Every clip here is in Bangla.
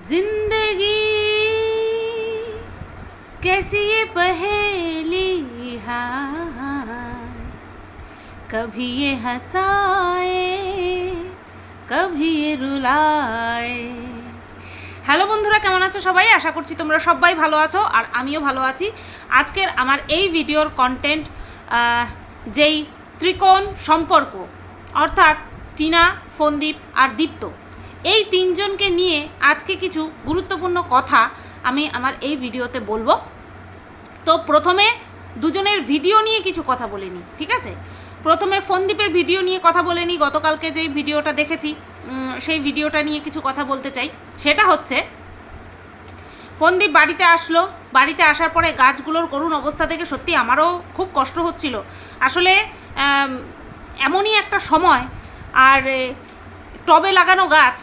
जिंदगी कैसी ये पहेली हाय कभी ये हंसाए कभी ये রুলায় হ্যালো বন্ধুরা কেমন আছো সবাই আশা করছি তোমরা সবাই ভালো আছো আর আমিও ভালো আছি আজকের আমার এই ভিডিওর কন্টেন্ট যেই ত্রিকোণ সম্পর্ক অর্থাৎ টিনা ফন্দীপ আর দীপ্ত এই তিনজনকে নিয়ে আজকে কিছু গুরুত্বপূর্ণ কথা আমি আমার এই ভিডিওতে বলব। তো প্রথমে দুজনের ভিডিও নিয়ে কিছু কথা বলে নিই, ঠিক আছে? প্রথমে ফন্দীপের ভিডিও নিয়ে কথা বলে নিই। গতকালকে যেই ভিডিওটা দেখেছি সেই ভিডিওটা নিয়ে কিছু কথা বলতে চাই। সেটা হচ্ছে, ফন্দীপ বাড়িতে আসলো। বাড়িতে আসার পরে গাছগুলোর করুণ অবস্থা থেকে সত্যি আমারও খুব কষ্ট হচ্ছিল। আসলে এমনই একটা সময়, আর টবে লাগানো গাছ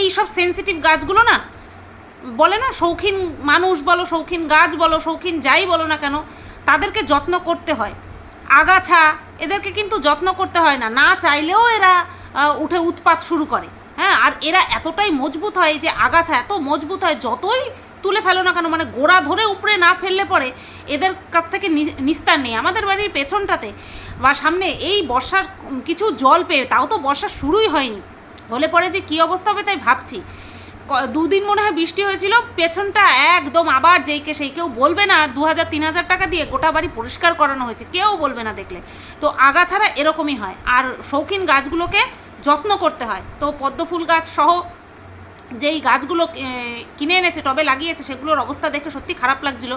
এই সব সেনসিটিভ গাছগুলো না, বলে না শৌখিন মানুষ বলো, শৌখিন গাছ বলো, শৌখিন যাই বলো না কেন, তাদেরকে যত্ন করতে হয়। আগাছা, এদেরকে কিন্তু যত্ন করতে হয় না না চাইলেও এরা উঠে উৎপাত শুরু করে হ্যাঁ? আর এরা এতটাই মজবুত হয় যে আগাছা এত মজবুত হয়, যতই তুলে ফেলো না কেন মানে গোড়া ধরে উপরে না ফেললে পরে এদের কাছ থেকে নিস্তার নেই। আমাদের বাড়ির পেছনটাতে বা সামনে এই বর্ষার কিছু জল পেয়ে, তাও তো বর্ষা শুরুই হয়নি। হলে পরে যে কী অবস্থা হবে তাই ভাবছি। দুদিন মনে হয় বৃষ্টি হয়েছিল, পেছনটা একদম আবার যেইকে সেই কেউ বলবে না দু হাজার তিন হাজার টাকা দিয়ে গোটা বাড়ি পরিষ্কার করানো হয়েছে, কেউ বলবে না দেখলে। তো আগাছাড়া এরকমই হয়। আর শৌখিন গাছগুলোকে যত্ন করতে হয়। তো পদ্ম ফুল গাছ সহ যেই গাছগুলো কিনে এনেছে, টবে লাগিয়েছে, সেগুলোর অবস্থা দেখে সত্যি খারাপ লাগছিল।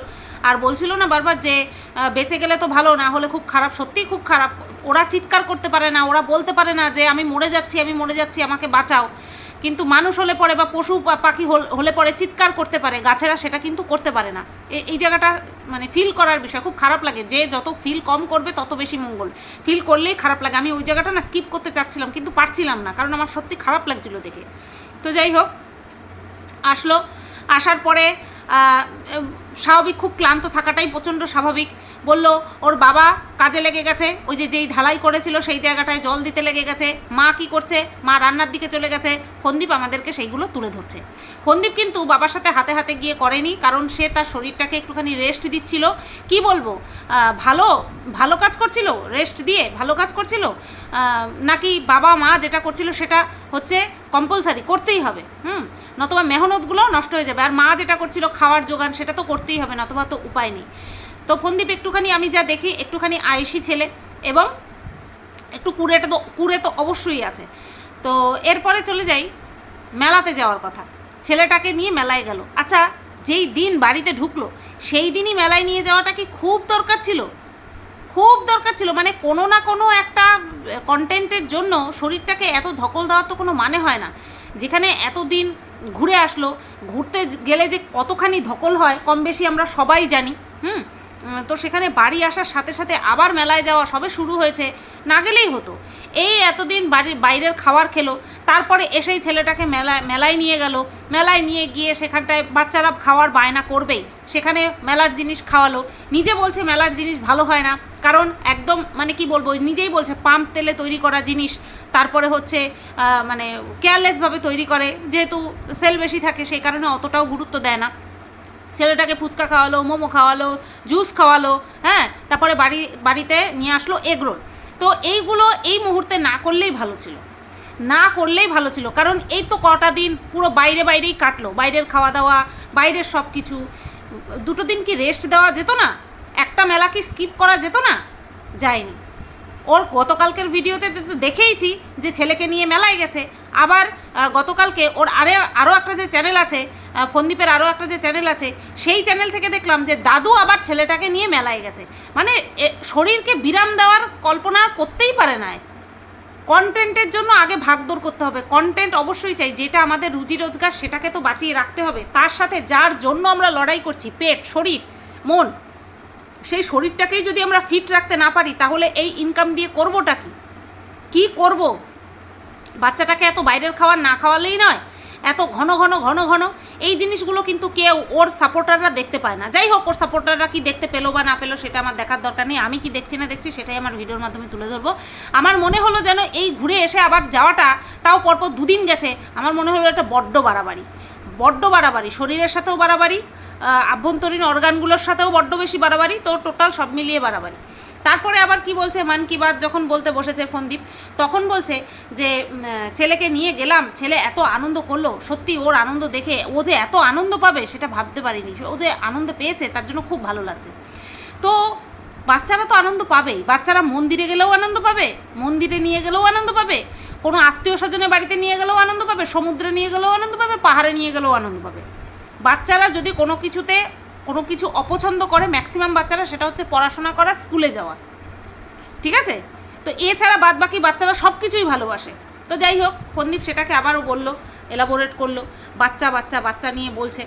আর বলছিল না বারবার যে বেঁচে গেলে তো ভালো, না হলে খুব খারাপ, সত্যিই খুব খারাপ। ওরা চিৎকার করতে পারে না, ওরা বলতে পারে না যে আমি মরে যাচ্ছি, আমি মরে যাচ্ছি, আমাকে বাঁচাও। কিন্তু মানুষ হলে পরে বা পশু পাখি হল- পরে চিৎকার করতে পারে, গাছেরা সেটা কিন্তু করতে পারে না। এই জায়গাটা মানে ফিল করার বিষয়, খুব খারাপ লাগে। যে যত ফিল কম করবে, তত বেশি মঙ্গল। ফিল করলেই খারাপ লাগে। আমি ওই জায়গাটা না স্কিপ করতে চাচ্ছিলাম, কিন্তু পারছিলাম না, কারণ আমার সত্যি খারাপ লাগছিল দেখে। তো যাই হোক, আসলো। আসার পরে স্বাভাবিক, খুব ক্লান্ত থাকাটাই প্রচণ্ড স্বাভাবিক। বলল, ওর বাবা কাজে লেগে গেছে। ওই যে যেই ঢালাই করেছিল সেই জায়গাটায় জল দিতে লেগে গেছে। মা কি করছে? মা রান্নার দিকে চলে গেছে। ফন্দীপ আমাদেরকে সেইগুলো তুলে ধরছে। ফন্দীপ কিন্তু বাবার সাথে হাতে হাতে গিয়ে করেনি, কারণ সে তার শরীরটাকে একটুখানি রেস্ট দিচ্ছিল। কি বলব? ভালো ভালো কাজ করছিল? রেস্ট দিয়ে ভালো কাজ করছিল? নাকি বাবা মা যেটা করছিল সেটা হচ্ছে কম্পালসারি করতেই হবে। হুম? নতুবা মেহনতগুলো নষ্ট হয়ে যাবে। আর মা যেটা করছিল খাওয়ার জোগান সেটা তো করতেই হবে, নতুবা তো উপায় নেই। তো ফন্দীপ একটুখানি আমি যা দেখি, একটুখানি আয়েসি ছেলে এবং একটু কুড়েটা তো কুড়ে তো অবশ্যই আছে। তো এরপরে চলে যাই মেলাতে যাওয়ার কথা। ছেলেটাকে নিয়ে মেলায় গেল। আচ্ছা যেই দিন বাড়িতে ঢুকলো, সেই দিনই মেলায় নিয়ে যাওয়াটা কি খুব দরকার ছিল? খুব দরকার ছিল মানে কোনো না কোনো একটা কন্টেন্টের জন্য শরীরটাকে এত ধকল দেওয়ার তো কোনো মানে হয় না। যেখানে এতদিন ঘুরে আসলো, ঘুরতে গেলে যে কতখানি ধকল হয়, কম বেশি আমরা সবাই জানি, হুম? তো সেখানে বাড়ি আসার সাথে সাথে আবার মেলায় যাওয়া সবে শুরু হয়েছে। না গেলেই হতো। এই এতদিন বাড়ির বাইরের খাবার খেলো, তারপরে এসেই ছেলেটাকে মেলায় মেলায় নিয়ে গেল। মেলায় নিয়ে গিয়ে সেখানটায় বাচ্চারা খাওয়ার বায়না করবেই। সেখানে মেলার জিনিস খাওয়ালো। নিজে বলছে মেলার জিনিস ভালো হয় না। কারণ একদম মানে কি বলব, নিজেই বলছে পাম্প তেলে তৈরি করা জিনিস। তারপরে হচ্ছে মানে কেয়ারলেসভাবে তৈরি করে। যেহেতু সেল বেশি থাকে, সেই কারণে অতটাও গুরুত্ব দেয় না। ছেলেটাকে ফুচকা খাওয়ালো, মোমো খাওয়ালো জুস খাওয়ালো হ্যাঁ তারপরে বাড়ি, বাড়িতে নিয়ে আসলো এগরোল তো এইগুলো এই মুহূর্তে না করলেই ভালো ছিল। না করলেই ভালো ছিল, কারণ এই তো কটা দিন পুরো বাইরে বাইরেই কাটলো, বাইরের খাওয়া দাওয়া বাইরের সব কিছু দুটো দিন কি রেস্ট দেওয়া যেত না? একটা মেলা কি স্কিপ করা যেত না? যায়নি। ওর গতকালকের ভিডিওতে তো দেখেইছি যে ছেলেকে নিয়ে মেলায় গেছে। আবার গতকালকে ওর আরে আরও একটা যে চ্যানেল আছে ফন্দীপের আরও একটা যে চ্যানেল আছে, সেই চ্যানেল থেকে দেখলাম যে দাদু আবার ছেলেটাকে নিয়ে মেলায় গেছে। মানে শরীরকে বিরাম দেওয়ার কল্পনা করতেই পারে না কন্টেন্টের জন্য আগে ভাগদৌড় করতে হবে। কন্টেন্ট অবশ্যই চাই, যেটা আমাদের রুজি রোজগার, সেটাকে তো বাঁচিয়ে রাখতে হবে। তার সাথে যার জন্য আমরা লড়াই করছি, পেট, শরীর, মন, সেই শরীরটাকেই যদি আমরা ফিট রাখতে না পারি, তাহলে এই ইনকাম দিয়ে করবোটা কি? কী করব? বাচ্চাটাকে এত বাইরের খাবার না খাওয়ালেই নয়। এত ঘন ঘন ঘন ঘন, এই জিনিসগুলো কিন্তু কেউ ওর সাপোর্টাররা দেখতে পায় না। যাই হোক, ওর সাপোর্টাররা কি দেখতে পেল বা না পেল সেটা আমার দেখার দরকার নেই। আমি কি দেখছি না দেখছি সেটাই আমার ভিডিওর মাধ্যমে তুলে ধরবো। আমার মনে হলো যেন এই ঘুরে এসে আবার যাওয়াটা তাও পরপর দুদিন গেছে। আমার মনে হলো একটা বড্ড বাড়াবাড়ি। বড্ড বাড়াবাড়ি। শরীরের সাথেও বাড়াবাড়ি আভ্যন্তরীণ অর্গানগুলোর সাথেও বড্ড বেশি বাড়াবাড়ি। তো টোটাল সব মিলিয়ে বাড়াবাড়ি। তারপরে আবার কি বলছে? মান কি বাত যখন বলতে বসেছে ফোনদীপ, তখন বলছে যে ছেলেকে নিয়ে গেলাম, ছেলে এত আনন্দ করল, সত্যি ওর আনন্দ দেখে ও যে এত আনন্দ পাবে সেটা ভাবতে পারিনি। ও যে আনন্দ পেয়েছে তার জন্য খুব ভালো লাগছে। তো বাচ্চারা তো আনন্দ পাবেই। বাচ্চারা মন্দিরে গেলেও আনন্দ পাবে, মন্দিরে নিয়ে গেলেও আনন্দ পাবে, কোনো আত্মীয় স্বজনের বাড়িতে নিয়ে গেলেও আনন্দ পাবে, সমুদ্রে নিয়ে গেলেও আনন্দ পাবে, পাহাড়ে নিয়ে গেলেও আনন্দ পাবে। বাচ্চারা যদি কোনো কিছুতে কোনো কিছু অপছন্দ করে ম্যাক্সিমাম বাচ্চারা, সেটা হচ্ছে পড়াশোনা করা, স্কুলে যাওয়া। ঠিক আছে? তো এছাড়া বাদ বাকি বাচ্চারা সব কিছুই ভালোবাসে। তো যাই হোক ফন্দীপ সেটাকে আবারও বলল এলাবোরেট করল, বাচ্চা বাচ্চা বাচ্চা নিয়ে বলছে।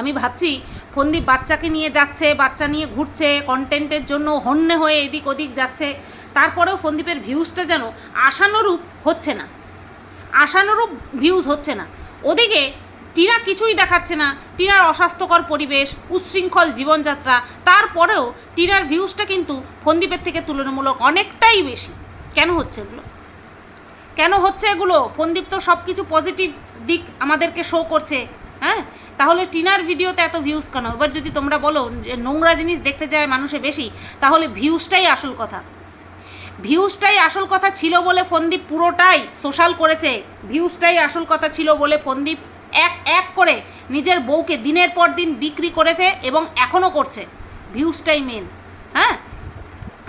আমি ভাবছি ফন্দীপ বাচ্চাকে নিয়ে যাচ্ছে, বাচ্চা নিয়ে ঘুরছে কন্টেন্টের জন্য হন্যে হয়ে এদিক ওদিক যাচ্ছে। তারপরেও ফন্দীপের ভিউজটা যেন আশানুরূপ হচ্ছে না। আশানুরূপ ভিউজ হচ্ছে না। ওদিকে টিনা কিছুই দেখাচ্ছে না। টিনার অস্বাস্থ্যকর পরিবেশ, উচ্ছৃঙ্খল জীবনযাত্রা, তারপরেও টিনার ভিউজটা কিন্তু ফন্দীপের থেকে তুলনামূলক অনেকটাই বেশি। কেন হচ্ছে এগুলো? কেন হচ্ছে এগুলো? ফন্দীপ তো সব কিছু পজিটিভ দিক আমাদেরকে শো করছে হ্যাঁ? তাহলে টিনার ভিডিওতে এত ভিউজ কেন? এবার যদি তোমরা বলো যে নোংরা জিনিস দেখতে যায় মানুষে বেশি, তাহলে ভিউজটাই আসল কথা। ভিউজটাই আসল কথা ছিল বলে ফন্দীপ পুরোটাই সোশ্যাল করেছে। ভিউজটাই আসল কথা ছিল বলে ফন্দীপ এক এক করে নিজের বউকে দিনের পর দিন বিক্রি করেছে এবং এখনও করছে। ভিউজটাই মেন হ্যাঁ?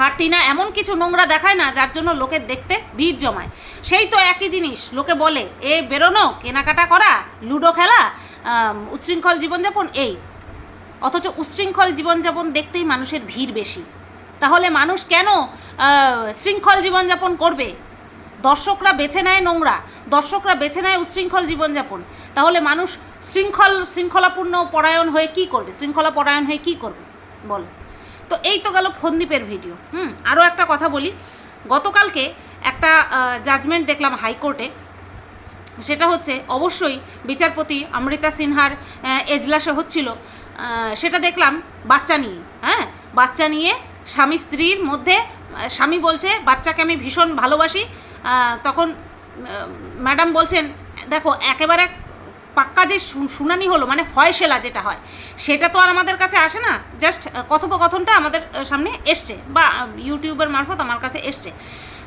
আর টিনা এমন কিছু নোংরা দেখায় না, যার জন্য লোকের দেখতে ভিড় জমায়। সেই তো একই জিনিস, লোকে বলে, এ বেরোনো, কেনাকাটা করা, লুডো খেলা উচ্ছৃঙ্খল জীবনযাপন, এই। অথচ উচ্ছৃঙ্খল জীবনযাপন দেখতেই মানুষের ভিড় বেশি। তাহলে মানুষ কেন শৃঙ্খল জীবনযাপন করবে? দর্শকরা বেছে নেয় নোংরা, দর্শকরা বেছে নেয় উচ্ছৃঙ্খল জীবনযাপন। তাহলে মানুষ শৃঙ্খল, শৃঙ্খলাপূর্ণ পরায়ণ হয়ে কি করবে? শৃঙ্খলা পরায়ণ হয়ে কি করবে? বলো। তো এই তো গেল ফন্দীপের ভিডিও হুম? আরও একটা কথা বলি। গতকালকে একটা জাজমেন্ট দেখলাম হাইকোর্টে। সেটা হচ্ছে, অবশ্যই বিচারপতি অমৃতা সিনহার এজলাসে হচ্ছিল। সেটা দেখলাম বাচ্চা নিয়ে হ্যাঁ? বাচ্চা নিয়ে স্বামী স্ত্রীর মধ্যে স্বামী বলছে, বাচ্চাকে আমি ভীষণ ভালোবাসি। তখন ম্যাডাম বলছেন, দেখো, একেবারে পাক্কা যে শুনানি হলো মানে ফয়সেলা যেটা হয়, সেটা তো আর আমাদের কাছে আসে না। জাস্ট কথোপকথনটা আমাদের সামনে এসছে বা ইউটিউবের মারফত আমার কাছে এসছে।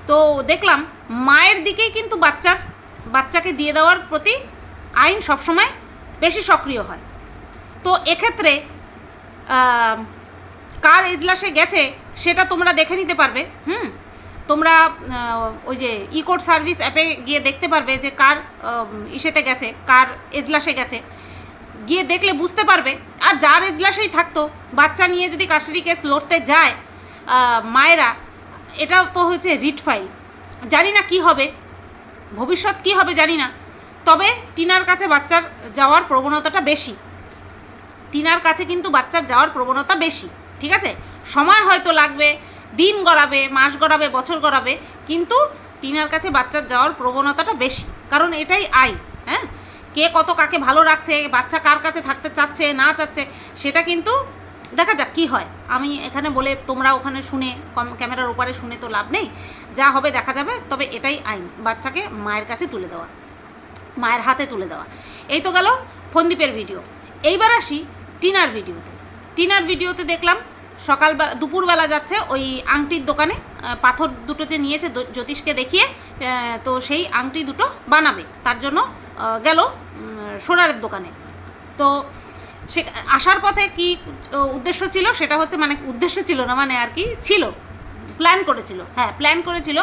তো দেখলাম, মায়ের দিকেই কিন্তু বাচ্চার, বাচ্চাকে দিয়ে দেওয়ার প্রতি আইন সবসময় বেশি সক্রিয় হয়। তো এক্ষেত্রে কার এজলাসে গেছে, সেটা তোমরা দেখে নিতে পারবে, হুম? তোমরা ওই যে ই সার্ভিস অ্যাপে গিয়ে দেখতে পারবে যে কার ইসেতে গেছে, কার এজলাসে গেছে। গিয়ে দেখলে বুঝতে পারবে, আর যার এজলাসেই থাকতো, বাচ্চা নিয়ে যদি কাস্টাডি কেস লড়তে যায় মায়েরা, এটাও তো হচ্ছে রিট ফাইল। জানি না কি হবে, ভবিষ্যৎ কি হবে জানি না, তবে টিনার কাছে বাচ্চার যাওয়ার প্রবণতাটা বেশি। টিনার কাছে কিন্তু বাচ্চার যাওয়ার প্রবণতা বেশি, ঠিক আছে? সময় হয়তো লাগবে দিন গড়াবে, মাস গড়াবে, বছর গড়াবে, কিন্তু টিনার কাছে বাচ্চার যাওয়ার প্রবণতাটা বেশি। কারণ এটাই আই হ্যাঁ? কে কত কাকে ভালো রাখছে, বাচ্চা কার কাছে থাকতে চাচ্ছে, না চাচ্ছে, সেটা কিন্তু দেখা যাক কী হয়। আমি এখানে বলে তোমরা ওখানে শুনে কম ক্যামেরার ওপারে শুনে তো লাভ নেই। যা হবে দেখা যাবে, তবে এটাই আইন, বাচ্চাকে মায়ের কাছে তুলে দেওয়া, মায়ের হাতে তুলে দেওয়া। এই তো গেল ফন্দীপের ভিডিও। এইবার আসি টিনার ভিডিওতে। টিনার ভিডিওতে দেখলাম সকালবেলা, দুপুরবেলা যাচ্ছে ওই আংটির দোকানে পাথর দুটো যে নিয়েছে জ্যোতিষকে দেখিয়ে তো সেই আংটি দুটো বানাবে। তার জন্য গেল সোনারের দোকানে। তো সে, আসার পথে কি উদ্দেশ্য ছিল? সেটা হচ্ছে মানে উদ্দেশ্য ছিল না মানে আর কি ছিল। প্ল্যান করেছিল। হ্যাঁ প্ল্যান করেছিল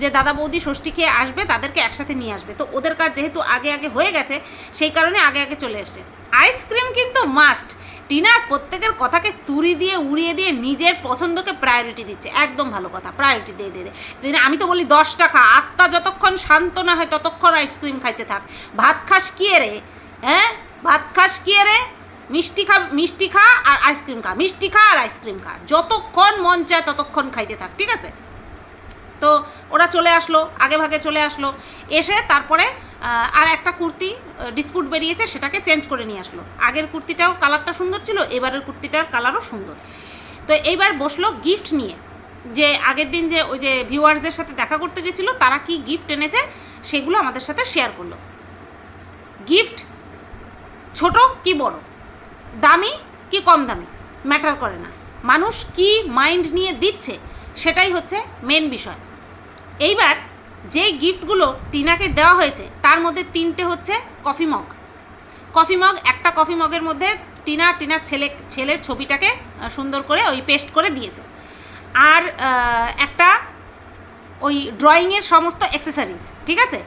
যে দাদা বৌদি ষষ্ঠী খেয়ে আসবে, তাদেরকে একসাথে নিয়ে আসবে। তো ওদের কাজ যেহেতু আগে আগে হয়ে গেছে, সেই কারণে আগে আগে চলে এসছে। আইসক্রিম কিন্তু মাস্ট টিনা প্রত্যেকের কথাকে তুড়ি দিয়ে, উড়িয়ে দিয়ে নিজের পছন্দকে প্রায়োরিটি দিচ্ছে। একদম ভালো কথা প্রায়োরিটি দিয়ে দিয়ে দিয়ে। আমি তো বলি দশ টাকা আত্মা যতক্ষণ শান্ত না হয় ততক্ষণ আইসক্রিম খাইতে থাক। ভাত খাস কি রে হ্যাঁ? ভাত খাস কি রে মিষ্টি খা মিষ্টি খা আর আইসক্রিম খা, মিষ্টি খা আর আইসক্রিম খা। যতক্ষণ মন চায় ততক্ষণ খাইতে থাক, ঠিক আছে? তো ওরা চলে আসলো, আগে ভাগে চলে আসলো। এসে তারপরে আর একটা কুর্তি ডিসপুট বেরিয়েছে, সেটাকে চেঞ্জ করে নিয়ে আসলো। আগের কুর্তিটাও কালারটা সুন্দর ছিল, এবারের কুর্তিটার কালারও সুন্দর। তো এইবার বসল গিফট নিয়ে। যে আগের দিন যে ওই যে ভিউয়ার্সদের সাথে দেখা করতে গেছিল, তারা কি গিফট এনেছে, সেগুলো আমাদের সাথে শেয়ার করল। গিফট ছোট কি বড়? দামি কি কম দামি? ম্যাটার করে না। মানুষ কি মাইন্ড নিয়ে দিচ্ছে, সেটাই হচ্ছে মেন বিষয়। এইবার যে গিফটগুলো টিনাকে দেওয়া হয়েছে, তার মধ্যে তিনটে হচ্ছে কফি মগ। কফি মগ, একটা কফি মগের মধ্যে টিনা, টিনার ছেলে, ছেলের ছবিটাকে সুন্দর করে ওই পেস্ট করে দিয়েছে। আর একটা ওই ড্রয়িংয়ের সমস্ত অ্যাক্সেসরিজ ঠিক আছে?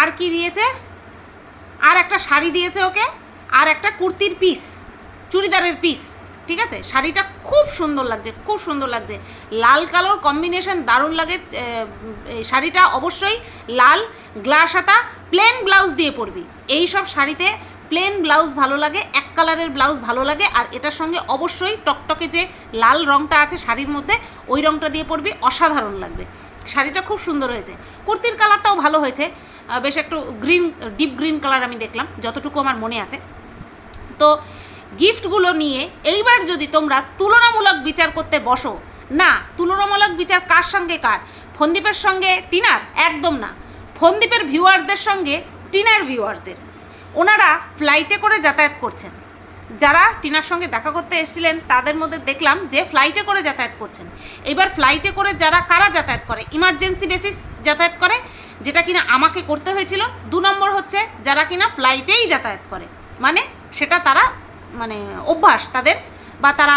আর কি দিয়েছে? আর একটা শাড়ি দিয়েছে ওকে। আর একটা কুর্তির পিস চুড়িদারের পিস ঠিক আছে? শাড়িটা খুব সুন্দর লাগছে, খুব সুন্দর লাগছে। লাল কালোর কম্বিনেশন দারুণ লাগে শাড়িটা অবশ্যই লাল গ্লাস হাতা প্লেন ব্লাউজ দিয়ে পরবি। এই সব শাড়িতে প্লেন ব্লাউজ ভালো লাগে, এক কালারের ব্লাউজ ভালো লাগে, আর এটার সঙ্গে অবশ্যই টকটকে যে লাল রঙটা আছে শাড়ির মধ্যে, ওই রঙটা দিয়ে পরবি, অসাধারণ লাগবে। শাড়িটা খুব সুন্দর হয়েছে। কুর্তির কালারটাও ভালো হয়েছে। বেশ একটু গ্রিন ডিপ গ্রিন কালার আমি দেখলাম, যতটুকু আমার মনে আছে। তো গিফটগুলো নিয়ে এইবার যদি তোমরা তুলনামূলক বিচার করতে বসো, না, তুলনামূলক বিচার কার সঙ্গে কার? ফন্দীপের সঙ্গে টিনার? একদম না। ফন্দীপের ভিউয়ার্সদের সঙ্গে টিনার ভিউয়ার্সদের। ওনারা ফ্লাইটে করে যাতায়াত করছেন। যারা টিনার সঙ্গে দেখা করতে এসেছিলেন, তাদের মধ্যে দেখলাম যে ফ্লাইটে করে যাতায়াত করছেন। এবার ফ্লাইটে করে যারা কারা যাতায়াত করে? ইমার্জেন্সি বেসিস যাতায়াত করে, যেটা কিনা আমাকে করতে হয়েছিল। দু নম্বর হচ্ছে যারা কিনা ফ্লাইটেই যাতায়াত করে। মানে সেটা তারা মানে অভ্যাস তাদের, বা তারা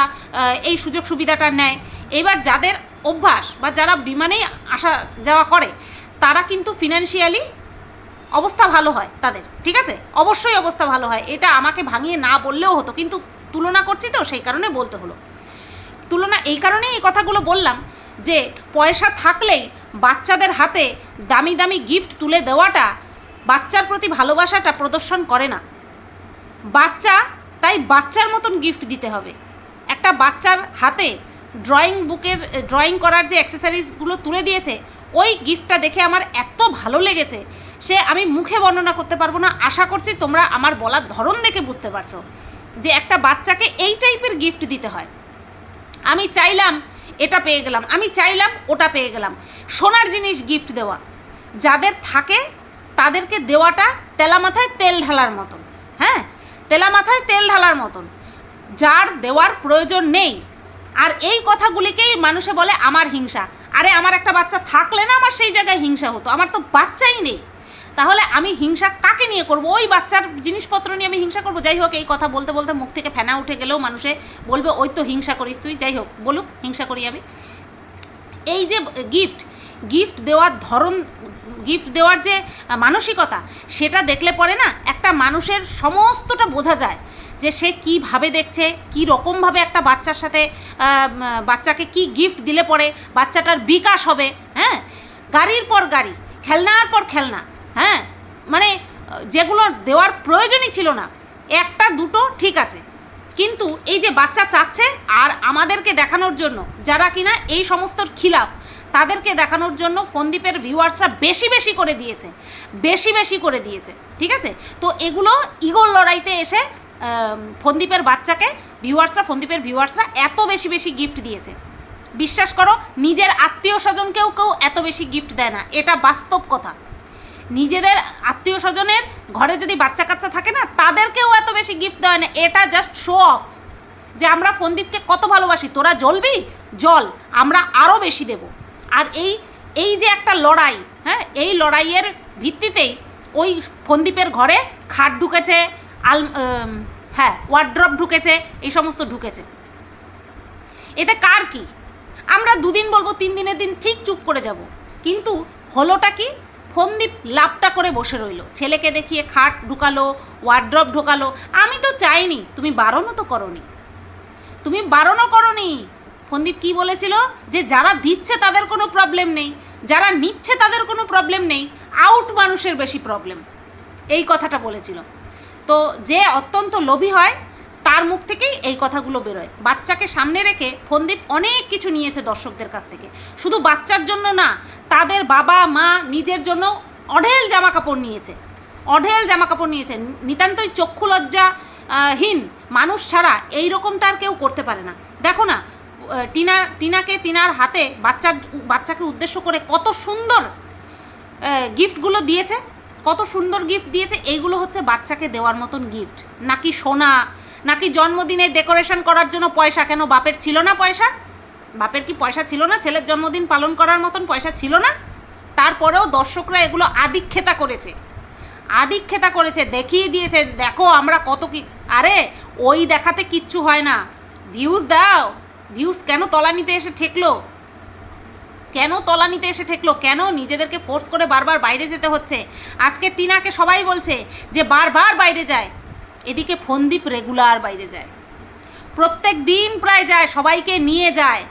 এই সুযোগ সুবিধাটা নেয়। এবার যাদের অভ্যাস বা যারা বিমানেই আসা যাওয়া করে, তারা কিন্তু ফিনান্সিয়ালি অবস্থা ভালো হয় তাদের, ঠিক আছে? অবশ্যই অবস্থা ভালো হয়। এটা আমাকে ভাঙিয়ে না বললেও হতো, কিন্তু তুলনা করছি তো, সেই কারণে বলতে হলো। তুলনা, এই কারণেই এই কথাগুলো বললাম যে, পয়সা থাকলেই বাচ্চাদের হাতে দামি দামি গিফট তুলে দেওয়াটা বাচ্চার প্রতি ভালোবাসাটা প্রদর্শন করে না। বাচ্চা তাই বাচ্চার মতন গিফট দিতে হবে। একটা বাচ্চার হাতে ড্রয়িং বুকের ড্রয়িং করার যে অ্যাক্সেসরিজগুলো তুলে দিয়েছে, ওই গিফটটা দেখে আমার এত ভালো লেগেছে সে আমি মুখে বর্ণনা করতে পারব না। আশা করছি তোমরা আমার বলার ধরন দেখে বুঝতে পারছ যে একটা বাচ্চাকে এই টাইপের গিফট দিতে হয়। আমি চাইলাম এটা পেয়ে গেলাম, আমি চাইলাম ওটা পেয়ে গেলাম। সোনার জিনিস গিফট দেওয়া, যাদের থাকে তাদেরকে দেওয়াটা তেলা মাথায় তেল ঢালার মতন হ্যাঁ? তেলা মাথায় তেল ঢালার মতন, যার দেওয়ার প্রয়োজন নেই। আর এই কথাগুলিকেই মানুষে বলে আমার হিংসা। আরে, আমার একটা বাচ্চা থাকলে না আমার সেই জায়গায় হিংসা হতো, আমার তো বাচ্চাই নেই। তাহলে আমি হিংসা কাকে নিয়ে করব? ওই বাচ্চার জিনিসপত্র নিয়ে আমি হিংসা করব? যাই হোক, এই কথা বলতে বলতে মুখ থেকে ফেনা উঠে গেলেও মানুষে বলবে, ওই তো হিংসা করিস তুই। যাই হোক, বলুক, হিংসা করি আমি। এই যে গিফট গিফট দেওয়ার ধরন গিফট দেওয়ার যে মানসিকতা, সেটা দেখলে পরে না একটা মানুষের সমস্তটা বোঝা যায় যে সে কীভাবে দেখছে কী রকমভাবে একটা বাচ্চার সাথে বাচ্চাকে কি গিফট দিলে পরে বাচ্চাটার বিকাশ হবে হ্যাঁ? গাড়ির পর গাড়ি, খেলনার পর খেলনা হ্যাঁ? মানে যেগুলো দেওয়ার প্রয়োজনই ছিল না, একটা, দুটো ঠিক আছে। কিন্তু এই যে বাচ্চা চাচ্ছে আর আমাদেরকে দেখানোর জন্য, যারা কিনা এই সমস্তর খিলাফ তাদেরকে দেখানোর জন্য ফন্দীপের ভিউয়ার্সরা বেশি বেশি করে দিয়েছে। বেশি বেশি করে দিয়েছে, ঠিক আছে? তো এগুলো ইগোর লড়াইতে এসে ফন্দীপের বাচ্চাকে ভিউয়ার্সরা, ফন্দীপের ভিউয়ার্সরা এত বেশি বেশি গিফট দিয়েছে। বিশ্বাস করো, নিজের আত্মীয় স্বজনকেও কেউ এত বেশি গিফট দেয় না। এটা বাস্তব কথা। নিজেদের আত্মীয় স্বজনের ঘরে যদি বাচ্চা কাচ্চা থাকে না, তাদেরকেও এত বেশি গিফট দেয় না। এটা জাস্ট শো অফ যে আমরা ফন্দীপকে কত ভালোবাসি। তোরা জ্বলবি? জল আমরা আরও বেশি দেব। আর এই এই যে একটা লড়াই হ্যাঁ এই লড়াইয়ের ভিত্তিতেই ওই ফন্দীপের ঘরে খাট ঢুকেছে, আল হ্যাঁ ওয়ার্ড্রপ ঢুকেছে, এই সমস্ত ঢুকেছে। এতে কার কি? আমরা দুদিন বলব, তিন দিনের দিন ঠিক চুপ করে যাব। কিন্তু হলোটা কি? ফন্দীপ লাভটা করে বসে রইল। ছেলেকে দেখিয়ে খাট ঢুকালো ওয়ার্ড্রপ ঢোকালো। আমি তো চাইনি, তুমি বারণও তো করনি। তুমি বারণও করনি। ফন্দীপ কি বলেছিল? যে যারা দিচ্ছে তাদের কোনো প্রবলেম নেই, যারা নিচ্ছে তাদের কোনো প্রবলেম নেই আউট মানুষের বেশি প্রবলেম এই কথাটা বলেছিল। তো যে অত্যন্ত লোভী হয়, তার মুখ থেকেই এই কথাগুলো বেরোয়। বাচ্চাকে সামনে রেখে ফন্দীপ অনেক কিছু নিয়েছে দর্শকদের কাছ থেকে। শুধু বাচ্চার জন্য না, তাদের বাবা, মা নিজের জন্য অঢেল জামা কাপড় নিয়েছে। অঢেল জামা কাপড় নিয়েছে। নিতান্তই চক্ষু লজ্জাহীন মানুষ ছাড়া এই রকমটা আর কেউ করতে পারে না। দেখো না টিনা, টিনাকে, টিনার হাতে বাচ্চার, বাচ্চাকে উদ্দেশ্য করে কত সুন্দর গিফটগুলো দিয়েছে, কত সুন্দর গিফট দিয়েছে, এইগুলো হচ্ছে বাচ্চাকে দেওয়ার মতন গিফট নাকি সোনা, নাকি জন্মদিনের ডেকোরেশন করার জন্য পয়সা, কেন বাপের ছিল না পয়সা? বাপের কি পয়সা ছিল না? ছেলের জন্মদিন পালন করার মতন পয়সা ছিল না? তারপরেও দর্শকরা এগুলো আদিক্ষেতা করেছে। আদিক্ষেতা করেছে, দেখিয়ে দিয়েছে, দেখো আমরা কত কি, আরে, ওই দেখাতে কিচ্ছু হয় না। ভিউজ দাও। ভিউজ কেন তলানিতে এসে ঠেকলো? কেন তলানিতে এসে ঠেকলো? কেন নিজেদেরকে ফোর্স করে বারবার বাইরে যেতে হচ্ছে? আজকে টিনাকে সবাই বলছে যে বারবার বাইরে যায়। এদিকে ফন্দীপ রেগুলার বাইরে যায়। প্রত্যেক দিন প্রায় যায়, সবাইকে নিয়ে যায়।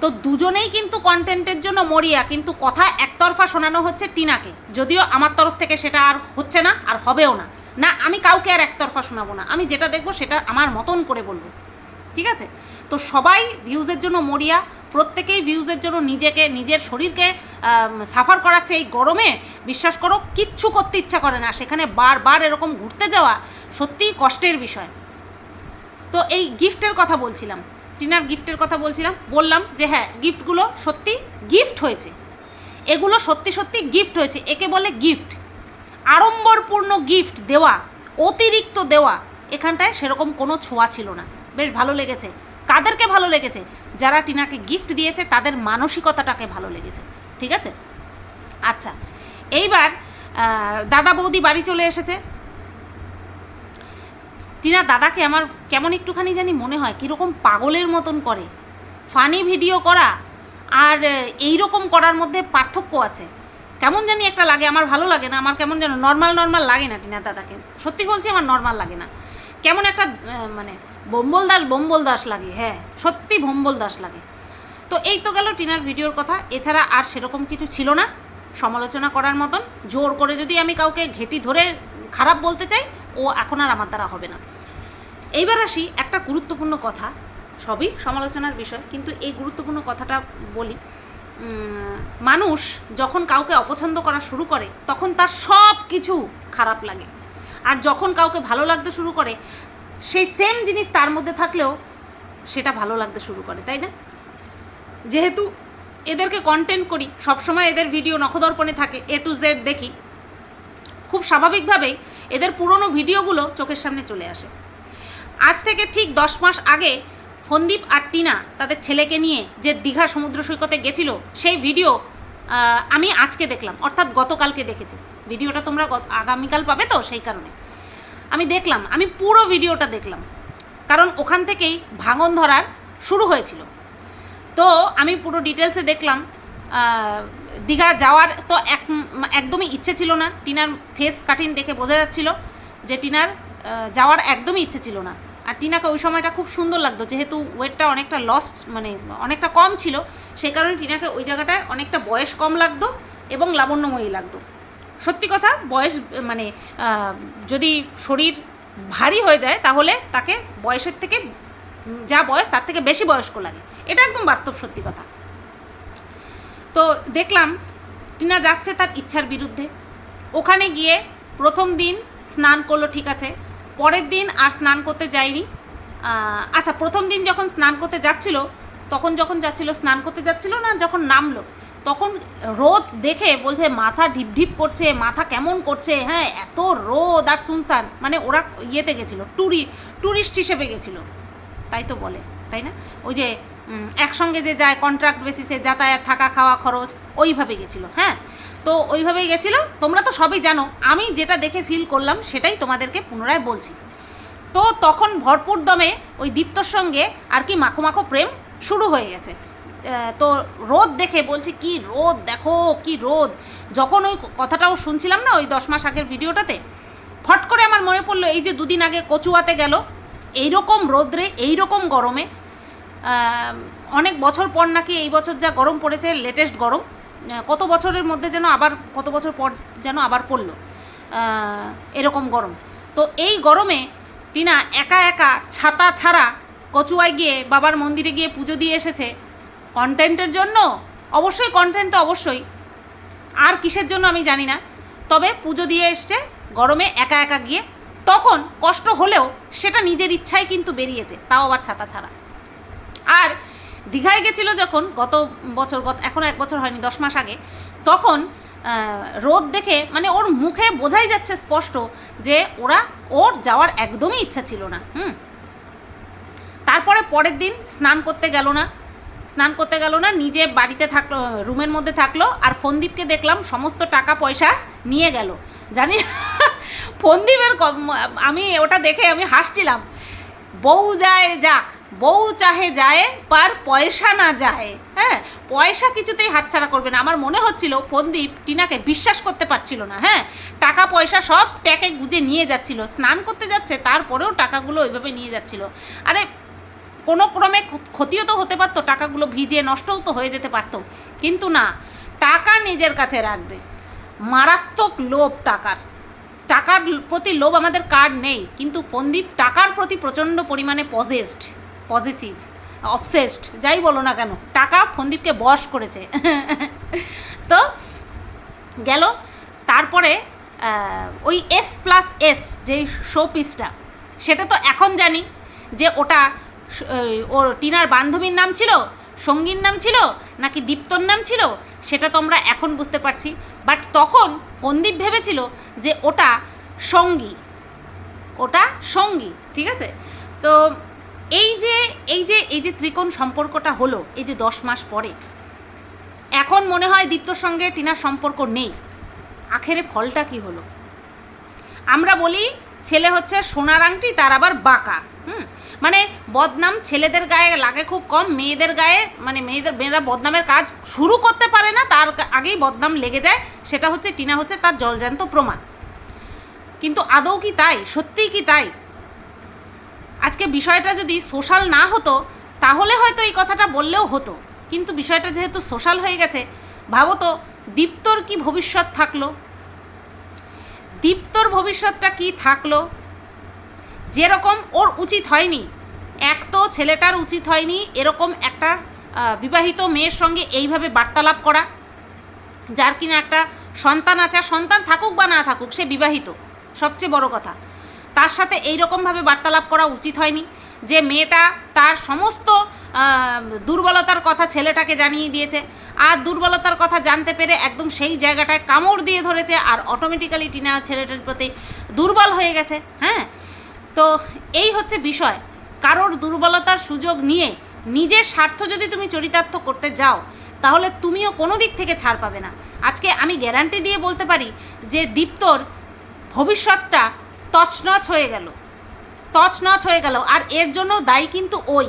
তো দুজনেই কিন্তু কন্টেন্টের জন্য মরিয়া, কিন্তু কথা একতরফা শোনানো হচ্ছে টিনাকে। যদিও আমার তরফ থেকে সেটা আর হচ্ছে না, আর হবেও না। না, আমি কাউকে আর একতরফা শোনাবো না। আমি যেটা দেখব সেটা আমার মতন করে বলব। ঠিক আছে? তো সবাই ভিউজের জন্য মরিয়া, প্রত্যেকেই ভিউজের জন্য নিজেকে, নিজের শরীরকে সাফার করাচ্ছে এই গরমে। বিশ্বাস করো, কিচ্ছু করতে ইচ্ছা করে না। সেখানে বারবার এরকম ঘুরতে যাওয়া সত্যিই কষ্টের বিষয়। তো এই গিফটের কথা বলছিলাম। টিনার গিফটের কথা বলছিলাম। বললাম যে হ্যাঁ গিফটগুলো সত্যি গিফট হয়েছে। এগুলো সত্যি সত্যি গিফট হয়েছে। একে বলে গিফট আড়ম্বরপূর্ণ গিফট দেওয়া, অতিরিক্ত দেওয়া, এখানটায় সেরকম কোনো ছোঁয়া ছিল না। বেশ ভালো লেগেছে। কাদেরকে ভালো লেগেছে? যারা টিনাকে গিফট দিয়েছে, তাদের মানসিকতাটাকে ভালো লেগেছে। ঠিক আছে? আচ্ছা এইবার দাদা বৌদি বাড়ি চলে এসেছে। টিনার দাদাকে আমার কেমন একটুখানি জানি মনে হয়, কীরকম পাগলের মতন করে। ফানি ভিডিও করা আর এই রকম করার মধ্যে পার্থক্য আছে। কেমন জানি একটা লাগে, আমার ভালো লাগে না, আমার কেমন যেন নর্মাল নর্মাল লাগে না টিনার দাদাকে। সত্যি বলছি, আমার নর্মাল লাগে না। কেমন একটা মানে বোম্বল দাস বোম্বল দাস লাগে হ্যাঁ সত্যি ভম্বল দাস লাগে। তো এই তো গেল টিনার ভিডিওর কথা। এছাড়া আর সেরকম কিছু ছিল না। সমালোচনা করার মতন। জোর করে যদি আমি কাউকে ঘেটি ধরে খারাপ বলতে চাই, ও এখন আর আমার দ্বারা হবে না। এইবার আসি একটা গুরুত্বপূর্ণ কথা। সবই সমালোচনার বিষয়, কিন্তু এই গুরুত্বপূর্ণ কথাটা বলি। মানুষ যখন কাউকে অপছন্দ করা শুরু করে, তখন তার সব কিছু খারাপ লাগে। আর যখন কাউকে ভালো লাগতে শুরু করে সেই সেম জিনিস তার মধ্যে থাকলেও সেটা ভালো লাগতে শুরু করে, তাই না? যেহেতু এদেরকে কন্টেন্ট করি, সবসময় এদের ভিডিও নখদর্পণে থাকে এ টু জেড দেখি, খুব স্বাভাবিকভাবেই এদের পুরনো ভিডিওগুলো চোখের সামনে চলে আসে। আজ থেকে ঠিক দশ মাস আগে ফন্দীপ আর টিনা তাদের ছেলেকে নিয়ে যে দীঘা সমুদ্র সৈকতে গেছিল, সেই ভিডিও আমি আজকে দেখলাম, অর্থাৎ গতকালকে দেখেছি। ভিডিওটা তোমরা আগামীকাল পাবে তো সেই কারণে। আমি দেখলাম, আমি পুরো ভিডিওটা দেখলাম। কারণ ওখান থেকেই ভাঙন ধরার শুরু হয়েছিল। তো আমি পুরো ডিটেলসে দেখলাম দীঘা যাওয়ার তো এক, একদমই ইচ্ছে ছিল না। টিনার ফেস কাটিং দেখে বোঝা যাচ্ছিল যে টিনার যাওয়ার একদমই ইচ্ছে ছিল না। আর টিনাকে ওই সময়টা খুব সুন্দর লাগতো, যেহেতু ওয়েটটা অনেকটা লস্ট মানে অনেকটা কম ছিল, সেই কারণে টিনাকে ওই জায়গাটায় অনেকটা বয়স কম লাগতো এবং লাবণ্যময়ী লাগতো। সত্যি কথা, বয়স মানে যদি শরীর ভারী হয়ে যায়, তাহলে তাকে বয়সের থেকে, যা বয়স, তার থেকে বেশি বয়স্ক লাগে। এটা একদম বাস্তব সত্যি কথা। তো দেখলাম, টিনা যাচ্ছে তার ইচ্ছার বিরুদ্ধে। ওখানে গিয়ে প্রথম দিন স্নান করল, ঠিক আছে। পরের দিন আর স্নান করতে যায়নি। আচ্ছা প্রথম দিন যখন স্নান করতে যাচ্ছিল, তখন যখন যাচ্ছিল, স্নান করতে যাচ্ছিল না, যখন নামলো তখন রোদ দেখে বলছে, মাথা ঢিপ ঢিপ করছে, মাথা কেমন করছে? হ্যাঁ এত রোদ আর শুনশান। মানে ওরা ইয়েতে গেছিল ট্যুরি ট্যুরিস্ট হিসেবে গেছিল। তাই তো বলে, তাই না? ওই যে একসঙ্গে যে যায় কন্ট্রাক্ট বেসিসে যাতায়াত, থাকা, খাওয়া, খরচ, ওইভাবে গেছিল হ্যাঁ? তো ওইভাবেই গেছিল। তোমরা তো সবই জানো, আমি যেটা দেখে ফিল করলাম, সেটাই তোমাদেরকে পুনরায় বলছি। তো তখন ভরপুর দমে ওই দীপ্তর সঙ্গে আর কি মাখো মাখো প্রেম শুরু হয়ে গেছে। তো রোদ দেখে বলছি, কি রোদ? দেখো, কি রোদ? যখন ওই কথাটাও শুনছিলাম না, ওই দশ মাস আগের ভিডিওটাতে, ফট করে আমার মনে পড়ল, এই যে দুদিন আগে কচুয়াতে গেল, এইরকম রোদ্রে, এইরকম গরমে অনেক বছর পর নাকি এই বছর যা গরম পড়েছে লেটেস্ট গরম কত বছরের মধ্যে যেন আবার, কত বছর পর যেন আবার পড়ল এরকম গরম। তো এই গরমে টিনা একা একা ছাতা ছাড়া কচুয়ায় গিয়ে বাবার মন্দিরে গিয়ে পুজো দিয়ে এসেছে কন্টেন্টের জন্য? অবশ্যই কন্টেন্ট তো অবশ্যই। আর কিসের জন্য আমি জানি না। তবে পুজো দিয়ে এসছে, গরমে একা একা গিয়ে। তখন কষ্ট হলেও সেটা নিজের ইচ্ছায় কিন্তু বেরিয়েছে, তাও আবার ছাতা ছাড়া। আর দীঘায় গেছিল যখন, গত বছর, গত এখনও এক বছর হয়নি, দশ মাস আগে, তখন রোদ দেখে মানে ওর মুখে বোঝাই যাচ্ছে স্পষ্ট যে ওরা, ওর যাওয়ার একদমই ইচ্ছা ছিল না, হুম। তারপরে পরের দিন স্নান করতে গেল না স্নান করতে গেল না, নিজে বাড়িতে থাকল, রুমের মধ্যে থাকল, আর ফন্দীপকে দেখলাম সমস্ত টাকা পয়সা নিয়ে গেল। জানি ফন্দীপের আমি ওটা দেখে আমি হাসছিলাম। বউ যায় যাক, বউ চাহে যায়, পার পয়সা না যায়। হ্যাঁ পয়সা কিছুতেই হাতছাড়া করবে না। আমার মনে হচ্ছিল ফন্দীপ টিনাকে বিশ্বাস করতে পারছিল না। হ্যাঁ টাকা পয়সা সব ট্যাকে গুজে নিয়ে যাচ্ছিল। স্নান করতে যাচ্ছে, তারপরেও টাকাগুলো ওইভাবে নিয়ে যাচ্ছিল। আরে কোনো ক্রমে ক্ষতিও তো হতে পারতো, টাকাগুলো ভিজে নষ্টও তো হয়ে যেতে পারতো। কিন্তু না, টাকা নিজের কাছে রাখবে। মারাত্মক লোভ টাকার। টাকার প্রতি লোভ আমাদের কার্ড নেই, কিন্তু ফন্দীপ টাকার প্রতি প্রচণ্ড পরিমাণে পজেসড পজিটিভ অবসেসড যাই বলো না কেন, টাকা ফন্দীপকে বশ করেছে। তো, গেল। তারপরে ওই এস প্লাস এস যেই শো পিসটা সেটা তো এখন জানি যে ওটা ওর টিনার বান্ধবীর নাম ছিল? সঙ্গীর নাম ছিল? নাকি দীপ্তর নাম ছিল? সেটা তো আমরা এখন বুঝতে পারছি। বাট তখন ফন্দীপ ভেবেছিল যে ওটা সঙ্গী। ওটা সঙ্গী, ঠিক আছে? তো এই যে এই যে এই যে ত্রিকোণ সম্পর্কটা হলো, এই যে দশ মাস পরে, এখন মনে হয় দীপ্তর সঙ্গে টিনার সম্পর্ক নেই। আখেরে ফলটা কি হলো? আমরা বলি ছেলে হচ্ছে সোনার আংটি, তার আবার বাঁকা, হুম? মানে বদনাম ছেলেদের গায়ে লাগে খুব কম, মেয়েদের গায়ে মানে মেয়েদের, মেয়েরা বদনামের কাজ শুরু করতে পারে না, তার আগেই বদনাম লেগে যায়, সেটা হচ্ছে টিনা হচ্ছে তার জলজান্ত প্রমাণ। কিন্তু আদৌ কি তাই? সত্যিই কি তাই? আজকে বিষয়টা যদি সোশ্যাল না হতো, তাহলে হয়তো এই কথাটা বললেও হতো। কিন্তু বিষয়টা যেহেতু সোশ্যাল হয়ে গেছে, ভাবো তো, দীপ্তর কি ভবিষ্যৎ থাকল? দীপ্তর ভবিষ্যৎটা কি থাকল? যেরকম ওর উচিত হয়নি, এক তো ছেলেটার উচিত হয়নি এরকম একটা বিবাহিত মেয়ের সঙ্গে এইভাবে বার্তালাপ করা, যার কিনা একটা সন্তান আছে, আর সন্তান থাকুক বা না থাকুক, সে বিবাহিত, সবচেয়ে বড় কথা। তার সাথে এই রকমভাবে বার্তালাপ করা উচিত হয়নি, যে মেয়েটা তার সমস্ত দুর্বলতার কথা ছেলেটাকে জানিয়ে দিয়েছে, আর দুর্বলতার কথা জানতে পেরে একদম সেই জায়গাটায় কামড় দিয়ে ধরেছে, আর অটোমেটিক্যালি টিনা ছেলেটার প্রতি দুর্বল হয়ে গেছে হ্যাঁ? তো এই হচ্ছে বিষয়। কারোর দুর্বলতার সুযোগ নিয়ে নিজের স্বার্থ যদি তুমি চরিতার্থ করতে যাও, তাহলে তুমিও কোনো দিক থেকে ছাড় পাবে না। আজকে আমি গ্যারান্টি দিয়ে বলতে পারি যে দীপ্তর ভবিষ্যৎটা তছনছ হয়ে গেল। তছনছ হয়ে গেল। আর এর জন্য দায়ী কিন্তু ওই।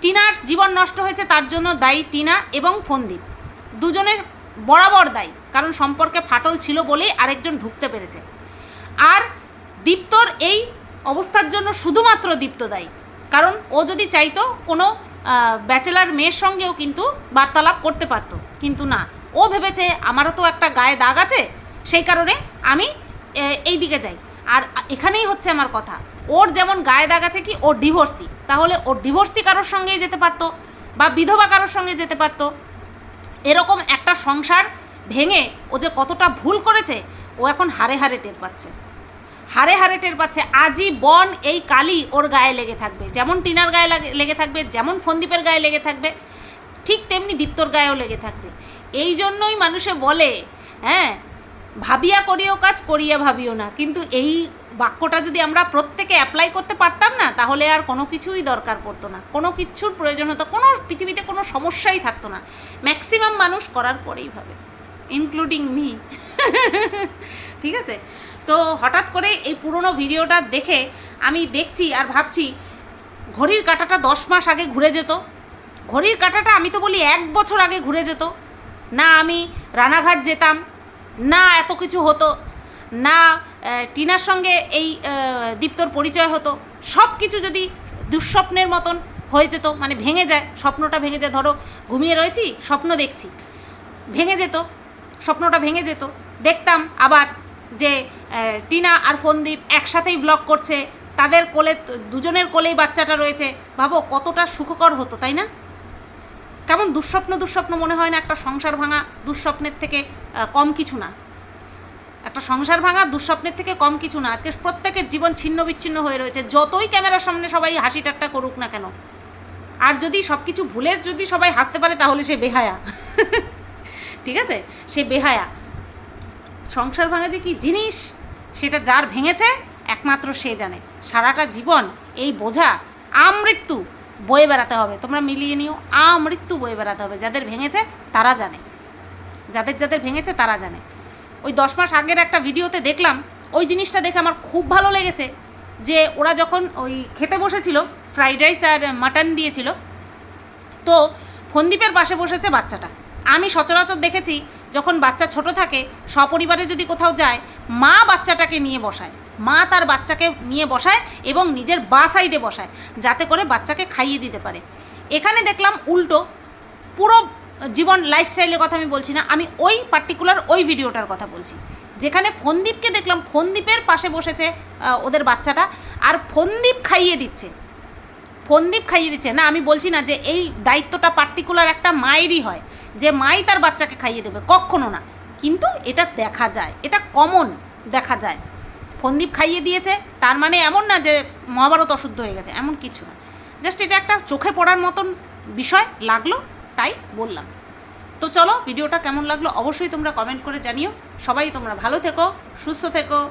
টিনার জীবন নষ্ট হয়েছে, তার জন্য দায়ী টিনা এবং ফন্দীপ। দুজনের বরাবর দায়ী, কারণ সম্পর্কে ফাটল ছিল বলেই আরেকজন ঢুকতে পেরেছে। আর দীপ্তর এই অবস্থার জন্য শুধুমাত্র দীপ্ত দায়ী। কারণ ও যদি চাইতো কোনো ব্যাচেলার মেয়ের সঙ্গেও কিন্তু বার্তালাপ করতে পারতো। কিন্তু না, ও ভেবেছে আমারও তো একটা গায়ে দাগ আছে, সেই কারণে আমি এই দিকে যাই। আর এখানেই হচ্ছে আমার কথা। ওর যেমন গায়ে দাগ আছে কি ওর ডিভোর্সি। তাহলে ওর ডিভোর্সি কারোর সঙ্গেই যেতে পারতো বা বিধবা কারোর সঙ্গে যেতে পারতো। এরকম একটা সংসার ভেঙে ও যে কতটা ভুল করেছে, ও এখন হারে হারে টের পাচ্ছে। হারে হারে টের পাচ্ছে। আজীবন এই কালি ওর গায়ে লেগে থাকবে। যেমন টিনার গায়ে লাগে- থাকবে, যেমন ফন্দীপের গায়ে লেগে থাকবে, ঠিক তেমনি দীপ্তর গায়েও লেগে থাকবে। এই জন্যই মানুষে বলে হ্যাঁ ভাবিয়া করিও কাজ, করিয়া ভাবিও না। কিন্তু এই বাক্যটা যদি আমরা প্রত্যেকে অ্যাপ্লাই করতে পারতাম না, তাহলে আর কোনো কিছুই দরকার পড়তো না। কোনো কিচ্ছুর প্রয়োজন হতো কোনো পৃথিবীতে কোনো সমস্যাই থাকতো না। ম্যাক্সিমাম মানুষ করার পরেই ভাবে ইনক্লুডিং মি ঠিক আছে? তো হঠাৎ করে এই পুরনো ভিডিওটা দেখে আমি দেখছি আর ভাবছি, ঘড়ির কাঁটাটা দশ মাস আগে ঘুরে যেত। ঘড়ির কাঁটাটা আমি তো বলি এক বছর আগে ঘুরে যেত। না আমি রানাঘাট যেতাম, না এত কিছু হতো, না টিনার সঙ্গে এই দীপ্তর পরিচয় হতো। সব কিছু যদি দুঃস্বপ্নের মতন হয়ে যেত মানে ভেঙে যায়, স্বপ্নটা ভেঙে যায়। ধরো ঘুমিয়ে রয়েছি, স্বপ্ন দেখছি। ভেঙে যেত, স্বপ্নটা ভেঙে যেত। দেখতাম আবার যে টিনা আর ফন্দীপ একসাথেই ব্লগ করছে, তাদের কোলে, দুজনের কোলেই বাচ্চাটা রয়েছে। ভাবো কতটা সুখকর হতো, তাই না? কেমন দুঃস্বপ্ন দুঃস্বপ্ন মনে হয় না একটা সংসার ভাঙা দুঃস্বপ্নের থেকে কম কিছু না। একটা সংসার ভাঙা দুঃস্বপ্নের থেকে কম কিছু না। আজকে প্রত্যেকের জীবন ছিন্ন বিচ্ছিন্ন হয়ে রয়েছে। যতই ক্যামেরার সামনে সবাই হাসি ঠাট্টা করুক না কেন, আর যদি সব কিছু ভুলে যদি সবাই হাসতে পারে, তাহলে সে বেহায়া। ঠিক আছে? সে বেহায়া। সংসার ভাঙা যে কি জিনিস? সেটা যার ভেঙেছে, একমাত্র সে জানে। সারাটা জীবন এই বোঝা আমৃত্যু বয়ে বেড়াতে হবে। তোমরা মিলিয়ে নিও আমৃত্যু বয়ে বেড়াতে হবে। যাদের ভেঙেছে, তারা জানে। যাদের যাদের ভেঙেছে, তারা জানে। ওই দশ মাস আগের একটা ভিডিওতে দেখলাম, ওই জিনিসটা দেখে আমার খুব ভালো লেগেছে যে ওরা যখন ওই খেতে বসেছিল, ফ্রাইড রাইস আর মাটন দিয়েছিল, তো ফন্দীপের পাশে বসেছে বাচ্চাটা। আমি সচরাচর দেখেছি যখন বাচ্চা ছোট থাকে, সপরিবারে যদি কোথাও যায়, মা বাচ্চাটাকে নিয়ে বসায়। মা তার বাচ্চাকে নিয়ে বসায় এবং নিজের বা সাইডে বসায়, যাতে করে বাচ্চাকে খাইয়ে দিতে পারে। এখানে দেখলাম উল্টো, পুরো জীবন লাইফস্টাইলের কথা আমি বলছি না, আমি ওই পার্টিকুলার ওই ভিডিওটার কথা বলছি। যেখানে ফন্দীপকে দেখলাম, ফন্দীপের পাশে বসেছে ওদের বাচ্চাটা, আর ফন্দীপ খাইয়ে দিচ্ছে। ফন্দীপ খাইয়ে দিচ্ছে। না, আমি বলছি না যে এই দায়িত্বটা পার্টিকুলার একটা মায়েরই হয়। যে মাই তার বাচ্চাকে খাইয়ে দেবে, কখনো না। কিন্তু এটা দেখা যায়, এটা কমন দেখা যায়। ফন্দীপ খাইয়ে দিয়েছে, তার মানে এমন না যে মহাভারত অশুদ্ধ হয়ে গেছে, এমন কিছু না। জাস্ট এটা একটা চোখে পড়ার মতন বিষয় লাগল, তাই বললাম। তো চলো, ভিডিওটা কেমন লাগল অবশ্যই তোমরা কমেন্ট করে জানিও। সবাই তোমরা ভালো থেকো, সুস্থ থেকো।